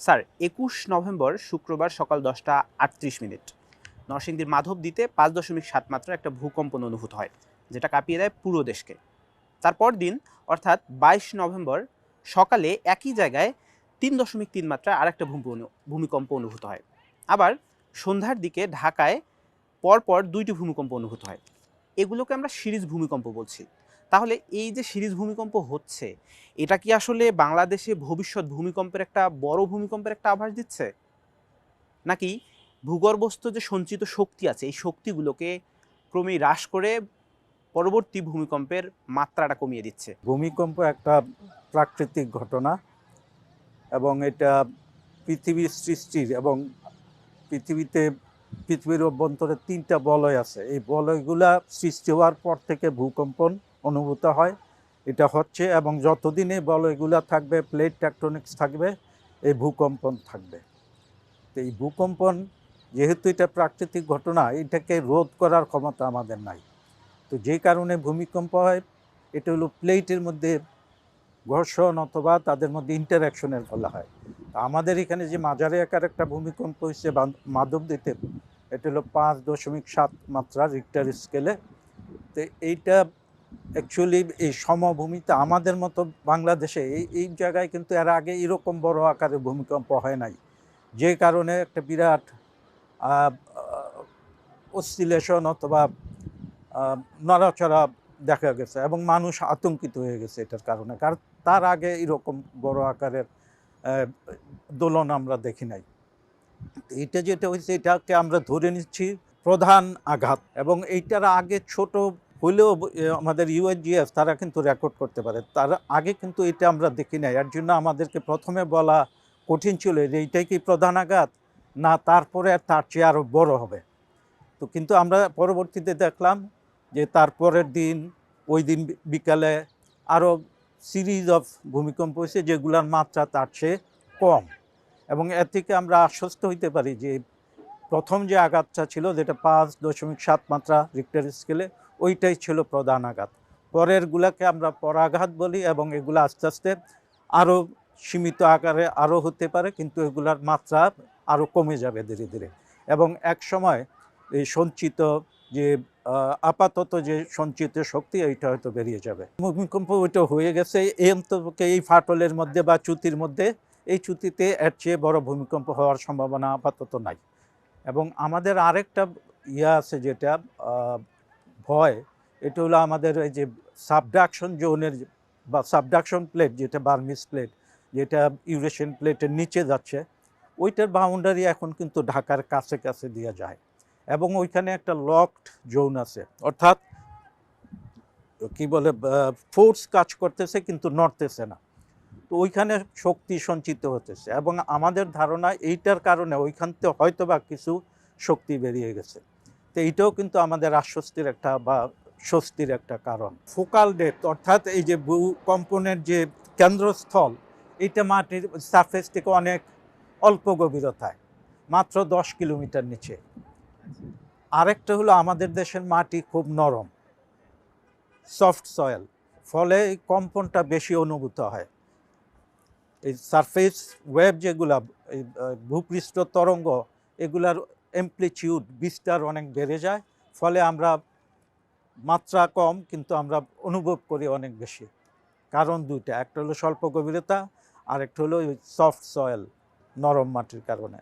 Sir, একুশ November শুক্রবার সকাল দশটা আটত্রিশ মিনিট। নরসিংদীর মাধব দিতে পাঁচ দশমিক সাত মাত্রা একটা ভূকম্পন অনুভূত হয়, যেটা কাঁপিয়ে দেয় পুরো দেশকে। তারপর দিন, অর্থাৎ বাইশ নভেম্বর সকালে একই জায়গায় তিন দশমিক তিন মাত্রা ভূমি অনু- ভূমিকম্প অনুভূত হয়। আবার সন্ধ্যার দিকে ঢাকায় পরপর দুইটি ভূমিকম্প অনুভূত হয়। এগুলোকে আমরা সিরিজ ভূমিকম্প বলছি। তাহলে এই যে সিরিজ ভূমিকম্প হচ্ছে, এটা কি আসলে বাংলাদেশে ভবিষ্যৎ ভূমিকম্পের একটা বড় ভূমিকম্পের একটা আভাস দিচ্ছে? নাকি ভূগর্ভস্থ যে সঞ্চিত শক্তি আছে, এই শক্তিগুলোকে ক্রমেই হ্রাস করে পরবর্তী ভূমিকম্পের মাত্রাটা কমিয়ে দিচ্ছে? ভূমিকম্প একটা প্রাকৃতিক ঘটনা এবং এটা পৃথিবীর সৃষ্টির এবং পৃথিবীতে পৃথিবীর অভ্যন্তরে তিনটা বলয় আছে। এই বলয়গুলা সৃষ্টি হওয়ার পর থেকে ভূকম্পন অনুভূত হয়। এটা হচ্ছে এবং যতদিন এই বলয়গুলা থাকবে প্লেট টেকটনিক্স থাকবে, এই ভূকম্পন থাকবে। তো এই ভূকম্পন যেহেতু এটা প্রাকৃতিক ঘটনা, এটাকে রোধ করার ক্ষমতা আমাদের নাই। তো যে কারণে ভূমিকম্প হয়, এটা হলো প্লেটের মধ্যে ঘর্ষণ অথবা তাদের মধ্যে ইন্টারাকশনের ফলে হয়। আমাদের এখানে যে মাজারে আকার একটা ভূমিকম্প হচ্ছে মাধব দিতে এটা হলো পাঁচ দশমিক সাত মাত্রা রিক্টার স্কেলে তো এইটা অ্যাকচুয়ালি এই সমভূমিতে আমাদের মতো বাংলাদেশে এই এই জায়গায় কিন্তু এর আগে এরকম বড় আকারের ভূমিকম্প হয় নাই। যে কারণে একটা বিরাট অসিলেশন অথবা নড়াচড়া দেখা গেছে এবং মানুষ আতঙ্কিত হয়ে গেছে এটার কারণে। কারণ তার আগে এরকম বড় আকারের দোলন আমরা দেখি নাই। এটা যেটা হয়েছে, এটাকে আমরা ধরে নিচ্ছি প্রধান আঘাত এবং এইটার আগে ছোট হলেও আমাদের ইউএনজিএফ তারা কিন্তু রেকর্ড করতে পারে। তার আগে কিন্তু এটা আমরা দেখি নাই। এর জন্য আমাদেরকে প্রথমে বলা কঠিন ছিল যে এইটাই কি প্রধান আঘাত? না, তারপরে তার চেয়ে আরও বড় হবে। তো কিন্তু আমরা পরবর্তীতে দেখলাম যে তারপরের দিন, ওই দিন বিকালে আরও সিরিজ অফ ভূমিকম্প হয়েছে যেগুলোর মাত্রা তার চেয়ে কম। এবং এর থেকে আমরা আশ্বস্ত হইতে পারি যে প্রথম যে আঘাতটা ছিল যেটা পাঁচ দশমিক সাত মাত্রা রিক্টার স্কেলে ওইটাই ছিল প্রধান আঘাত। পরেরগুলাকে আমরা পরাঘাত বলি এবং এগুলো আস্তে আস্তে আরও সীমিত আকারে আরও হতে পারে, কিন্তু এগুলার মাত্রা আরও কমে যাবে ধীরে ধীরে। এবং এক সময় এই সঞ্চিত যে আপাতত যে সঞ্চিত শক্তি, এইটা হয়তো বেরিয়ে যাবে। ভূমিকম্প ওইটা হয়ে গেছে এই অন্তপক্ষে এই ফাটলের মধ্যে বা চ্যুতির মধ্যে, এই চুতিতে এর চেয়ে বড় ভূমিকম্প হওয়ার সম্ভাবনা আপাতত নাই। এবং আমাদের আরেকটা ইয়ে আছে যেটা ভয়, এটা হলো আমাদের এই যে সাবডাকশন জোনের বা সাবডাকশন প্লেট যেটা বার্মিস প্লেট যেটা ইউরেশিয়ান প্লেটের নিচে যাচ্ছে, ওইটার বাউন্ডারি এখন কিন্তু ঢাকার কাছে কাছে দিয়ে যায়। এবং ওইখানে একটা লকড জোন আছে, অর্থাৎ কি বলে ফোর্স কাজ করতেছে কিন্তু নড়তেছে না। তো ওইখানে শক্তি সঞ্চিত হতেছে এবং আমাদের ধারণা এইটার কারণে ওইখান থেকে হয়তো বা কিছু শক্তি বেরিয়ে গেছে। তো এইটাও কিন্তু আমাদের আশ্বস্তির একটা বা স্বস্তির একটা কারণ। ফোকাল ডেপথ অর্থাৎ এই যে ভূকম্পনের যে কেন্দ্রস্থল, এটা মাটির সারফেস থেকে অনেক অল্প গভীরতায়, মাত্র দশ কিলোমিটার নিচে। আরেকটা হলো আমাদের দেশের মাটি খুব নরম সফট সয়েল ফলে কম্পনটা বেশি অনুভূত হয়। এই সারফেস ওয়েব যেগুলা, এই ভূপৃষ্ঠ তরঙ্গ, এগুলার এমপ্লিটিউড বিস্তার অনেক বেড়ে যায়, ফলে আমরা মাত্রা কম, কিন্তু আমরা অনুভব করি অনেক বেশি। কারণ দুইটা, একটা হলো স্বল্প গভীরতা আর একটা হলো সফট সয়েল নরম মাটির কারণে।